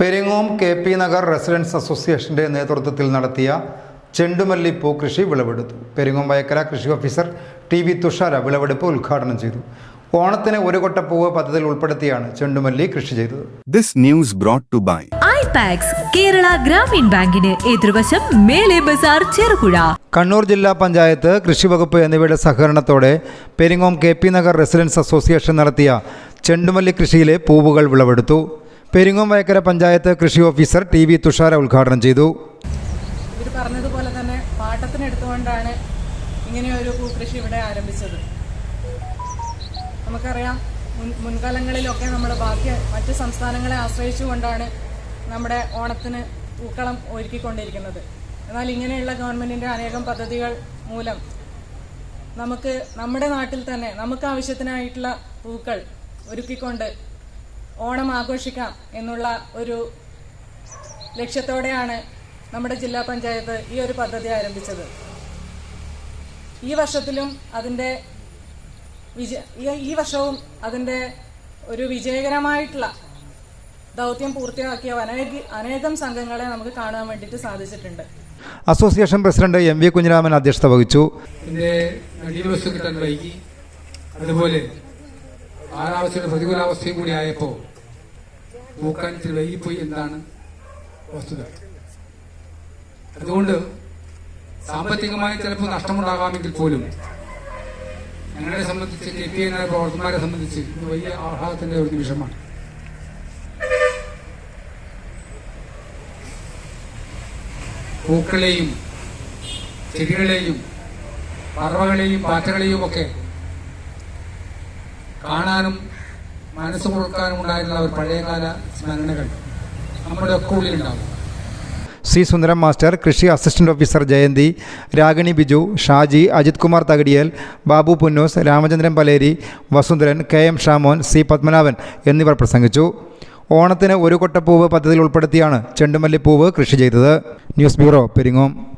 Peringome K P Nagar residence അസോസിയേഷന്റെ നേതൃത്വത്തിൽ നടത്തിയ ചെണ്ടുമല്ലി കൃഷി വിളവെടുത്തു. പെരിങ്ങോം വയക്കര കൃഷി ഓഫീസർ ടി വി തുഷാര വിളവെടുപ്പ് ഉദ്ഘാടനം ചെയ്തു. ഓണത്തിന് ഒരു കൊട്ട പൂവ് പദ്ധതിയിൽ ഉൾപ്പെടുത്തിയാണ് ചെണ്ടുമല്ലി കൃഷി ചെയ്തത്. This news brought to to by Ipax Kerala Grameen ബാങ്കിന് എതിർവശം മേലെ ബസാർ ചെറുപുഴ. കണ്ണൂർ ജില്ലാ പഞ്ചായത്ത് കൃഷിവകുപ്പ് എന്നിവയുടെ സഹകരണത്തോടെ Peringome K P Nagar residence association നടത്തിയ ചെണ്ടുമല്ലി കൃഷിയിലെ പൂവുകൾ വിളവെടുത്തു. പെരിങ്ങോം വയക്കര പഞ്ചായത്ത് കൃഷി ഓഫീസർ ടി വി തുഷാര ഉദ്ഘാടനം ചെയ്തു. ഇവർ പറഞ്ഞതുപോലെ തന്നെ പാട്ടത്തിന് എടുത്തുകൊണ്ടാണ് ഇങ്ങനെയൊരു പൂക്കൃഷി ഇവിടെ ആരംഭിച്ചത്. നമുക്കറിയാം മുൻ മുൻകാലങ്ങളിലൊക്കെ നമ്മൾ ബാക്കി മറ്റ് സംസ്ഥാനങ്ങളെ ആശ്രയിച്ചുകൊണ്ടാണ് നമ്മുടെ ഓണത്തിന് പൂക്കളം ഒരുക്കിക്കൊണ്ടിരിക്കുന്നത്. എന്നാൽ ഇങ്ങനെയുള്ള ഗവൺമെന്റിന്റെ അനേകം പദ്ധതികൾ മൂലം നമുക്ക് നമ്മുടെ നാട്ടിൽ തന്നെ നമുക്ക് ആവശ്യത്തിനായിട്ടുള്ള പൂക്കൾ ഒരുക്കിക്കൊണ്ട് ഓണം ആഘോഷിക്കാം എന്നുള്ള ഒരു ലക്ഷ്യത്തോടെയാണ് നമ്മുടെ ജില്ലാ പഞ്ചായത്ത് ഈ ഒരു പദ്ധതി ആരംഭിച്ചത്. ഈ വർഷത്തിലും അതിന്റെ വിജയ ഈ- വർഷവും അതിന്റെ ഒരു വിജയകരമായിട്ടുള്ള ദൗത്യം പൂർത്തിയാക്കിയ അനേക അനേകം സംഘങ്ങളെ നമുക്ക് കാണാൻ വേണ്ടിയിട്ട് സാധിച്ചിട്ടുണ്ട്. Association president M V Kunhiraman അധ്യക്ഷത വഹിച്ചു. അതുപോലെ കാലാവസ്ഥയുടെ പ്രതികൂലാവസ്ഥയും കൂടി ആയപ്പോൾ പൂക്കാൻ ഇച്ചിരി വൈകിപ്പോയി എന്താണ് വസ്തുത. അതുകൊണ്ട് സാമ്പത്തികമായി ചിലപ്പോൾ നഷ്ടമുണ്ടാകാമെങ്കിൽ പോലും ഞങ്ങളെ സംബന്ധിച്ച് കെ പി എൻ പ്രവർത്തകന്മാരെ സംബന്ധിച്ച് ഇത് വലിയ ആഹ്ലാദത്തിന്റെ ഒരു നിമിഷമാണ്. പൂക്കളെയും ചെടികളെയും പറവകളെയും പാറ്റകളെയും ഒക്കെ കാണാനും മനസ്സ് കൊടുക്കാനും ഉണ്ടായിരുന്ന ഒരു പഴയകാല സ്മരണകൾ നമ്മുടെ ഒക്കെ ഉള്ളിലുണ്ടാവും സി സുന്ദരം മാസ്റ്റർ കൃഷി assistant officer Jayanthi Ragini Biju Shaji Ajith Kumar Thakadiyal Babu Punnoose Ramachandran Paleri Vasundharan K M Shamon C Padmanabhan എന്നിവർ പ്രസംഗിച്ചു. ഓണത്തിന് ഒരു കൊട്ടപ്പൂവ് പദ്ധതിയിൽ ഉൾപ്പെടുത്തിയാണ് ചെണ്ടുമല്ലിപ്പൂവ് കൃഷി ചെയ്തത്. News bureau Peringome.